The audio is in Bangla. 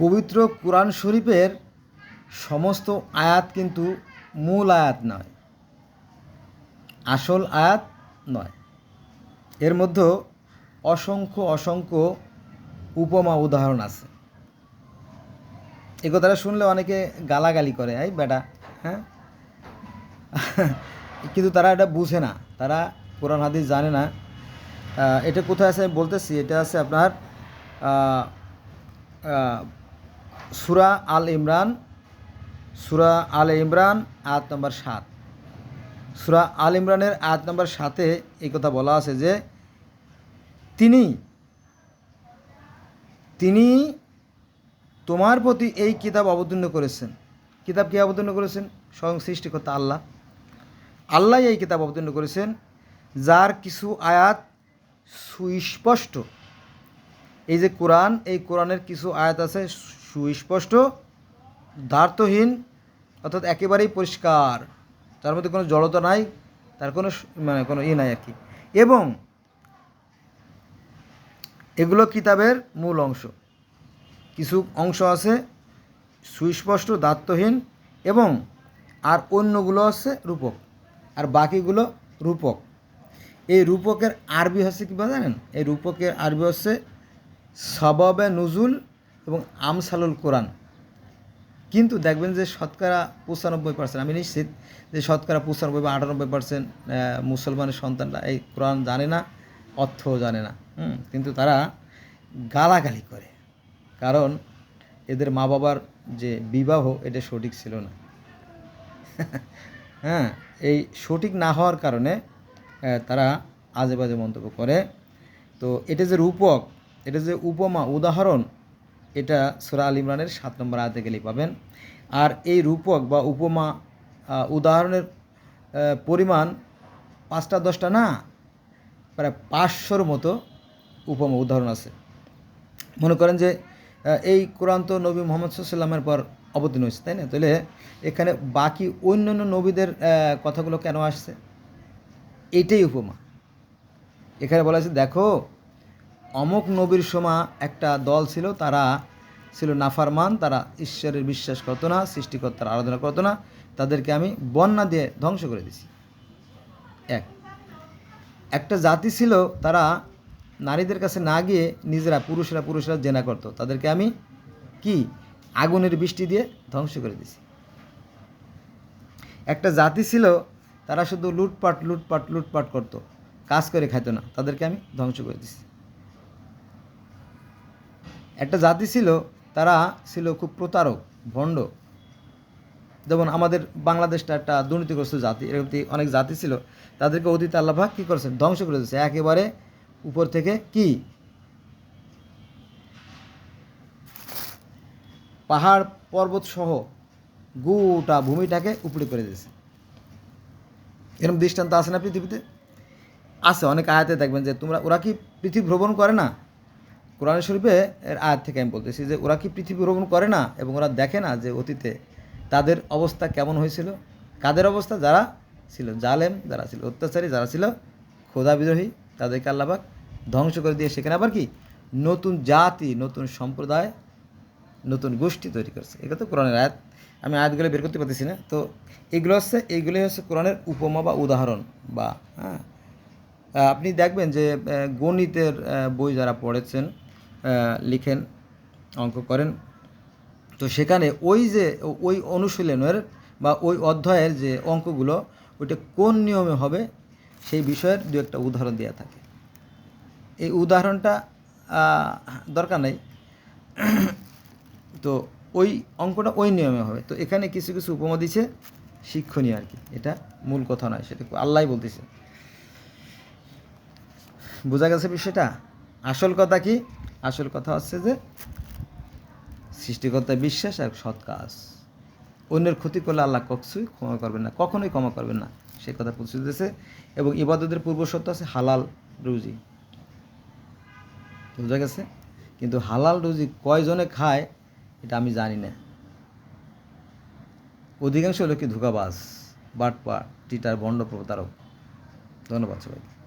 পবিত্র কোরআন শরীফের সমস্ত আয়াত কিন্তু মূল আয়াত নয়, আসল আয়াত নয়। এর মধ্যে অসংখ্য অসংখ্য উপমা উদাহরণ আছে। এ কথাটা শুনলে অনেকে গালাগালি করে, এই বেটা হ্যাঁ? কিন্তু তারা এটা বুঝে না, তারা কোরআন, হাদিস জানে না। এটা কোথায় আছে? আমি বলতেছি, এটা আছে আপনার সুরা আল ইমরান, সুরা আল ইমরান, আয়াত নম্বর সাত। সুরা আল ইমরানের আয়াত নম্বর সাতে এই কথা বলা আছে যে, তিনি তিনি তোমার প্রতি এই কিতাব অবতীর্ণ করেছেন। কিতাব কে অবতীর্ণ করেছেন? স্বয়ং সৃষ্টিকর্তা আল্লাহ। আল্লাহ এই কিতাব অবতীর্ণ করেছেন, যার কিছু আয়াত সুস্পষ্ট। এই যে কোরআন, এই কোরআনের কিছু আয়াত আছে সুস্পষ্ট দ্বার্থহীন অর্থাৎ একেবারেই পরিষ্কার। তার মধ্যে কোনো জড়তা নাই, তার কোনো মানে কোনো ই নাই আর কি। এবং এগুলো কিতাবের মূল অংশ। কিছু অংশ আছে সুস্পষ্ট দায়িত্বহীন এবং আর অন্যগুলো আছে রূপক। আর বাকিগুলো রূপক। এই রূপকের আরবি হচ্ছে কী জানেন? এই রূপকের আরবি হচ্ছে সবাবে নজুল এবং আমসালুল কোরআন। কিন্তু দেখবেন যে শতকরা পঁচানব্বই পার্সেন্ট আমি নিশ্চিত যে শতকরা পঁচানব্বই বা আটানব্বই পার্সেন্ট মুসলমানের সন্তানরা এই কোরআন জানে না অর্থও জানে না। হুম, কিন্তু তারা গালাগালি করে। কারণ এদের মা বাবার যে বিবাহ এটা সঠিক ছিল না। হ্যাঁ এই সঠিক না হওয়ার কারণে তারা আজে বাজে মন্তব্য করে। তো এটা যে রূপক এটা যে উপমা উদাহরণ এটা সুরা আল ইমরানের সাত নম্বর আয়তে গেলেই পাবেন। আর এই রূপক বা উপমা উদাহরণের পরিমাণ পাঁচটা, দশটা না, প্রায় পাঁচশোর মতো উপমা, উদাহরণ আছে। মনে করেন যে এই কোরআন তো নবী মোহাম্মদ সাল্লামের পর অবতীর্ণ হয়েছে, তাই না? তাহলে এখানে বাকি অন্য অন্য নবীদের কথাগুলো কেন আসছে? এইটাই উপমা। এখানে বলা আছে দেখো অমুক নবীর সময় একটা দল ছিল, তারা ছিল নাফারমান, তারা ঈশ্বরের বিশ্বাস করতো না, সৃষ্টিকর্তার আরাধনা করতো না, তাদেরকে আমি বন্যা দিয়ে ধ্বংস করে দিছি। এক। একটা জাতি ছিল, তারা নারীদের কাছে না গিয়ে নিজেরা পুরুষরা পুরুষরা জেনা করত, তাদেরকে আমি কি? আগুনের বৃষ্টি দিয়ে ধ্বংস করে দিছি। একটা জাতি ছিল, তারা শুধু লুটপাট লুটপাট লুটপাট করত, কাজ করে খাইতো না, তাদেরকে আমি ধ্বংস করে দিছি। একটা জাতি ছিল, তারা ছিল খুব প্রতারক, ভণ্ড। যেমন আমাদের বাংলাদেশটা একটা দুর্নীতিগ্রস্ত জাতি, এরকম অনেক জাতি ছিল, তাদেরকে অতীত আল্লাহাক কী করেছেন? ধ্বংস করে দিয়েছে। একেবারে উপর থেকে কি? পাহাড়, পর্বত সহ গোটা ভূমিটাকে উপরে করে দিয়েছে। এরকম দৃষ্টান্ত আছে না পৃথিবীতে? আছে, অনেক আয়াতে দেখবেন যে তোমরা, ওরা কি পৃথিবী ভ্রমণ করে না? কোরআন শরীফে এর আয়াত থেকে আমি বলতেছি যে ওরা কি পৃথিবী ভ্রমণ করে না এবং ওরা দেখে না যে অতীতে তাদের অবস্থা কেমন হয়েছিল? কাদের অবস্থা? যারা ছিল জালেম, যারা ছিল অত্যাচারী, যারা ছিল খোদা বিদ্রোহী তাদেরকে আল্লাহবাক ধ্বংস করে দিয়ে সেখানে আবার কি? নতুন জাতি, নতুন সম্প্রদায়, নতুন গোষ্ঠী তৈরি করছে। এটা তো কোরআনের আয়াত। আমি আয়াতগুলো বের করতে পারতেছি না। তো এগুলো হচ্ছে এইগুলোই হচ্ছে কোরআনের উপমা বা উদাহরণ বা হ্যাঁ। আপনি দেখবেন যে গণিতের বই যারা পড়েছেন লিখেন, অঙ্ক করেন। তো সেখানে ওই যে, ওই অনুশীলনের বা ওই অধ্যায়ের যে অঙ্কগুলো, ওইটা কোন নিয়মে হবে, সেই বিষয়ের দু একটা উদাহরণ দেওয়া থাকে। এই উদাহরণটা দরকার নেই। তো ওই অঙ্কটা ওই নিয়মে হবে। তো এখানে কিছু কিছু উপমা দিছে শিক্ষণীয় আর কি। এটা মূল কথা নয়, সেটা আল্লাহ বলতেছে। বোঝা গেছে বিষয়টা? আসল কথা কি? আসল কথা হচ্ছে যে সৃষ্টিকর্তায় বিশ্বাস আর সৎ কাজ। অন্যের ক্ষতি করলে আল্লাহ কখনোই ক্ষমা করবেন না, কখনোই ক্ষমা করবেন না, সে কথা পৌঁছে দিয়েছে এবং ইবাদতের পূর্ব সত্য আছে হালাল রুজি। বোঝা গেছে? কিন্তু হালাল রুজি কয়জনে খায়, এটা আমি জানি না। অধিকাংশ লোকই ধোকাবাজ বাটপা টিটার, বন্ড প্রতারক। ধন্যবাদ সবাইকে।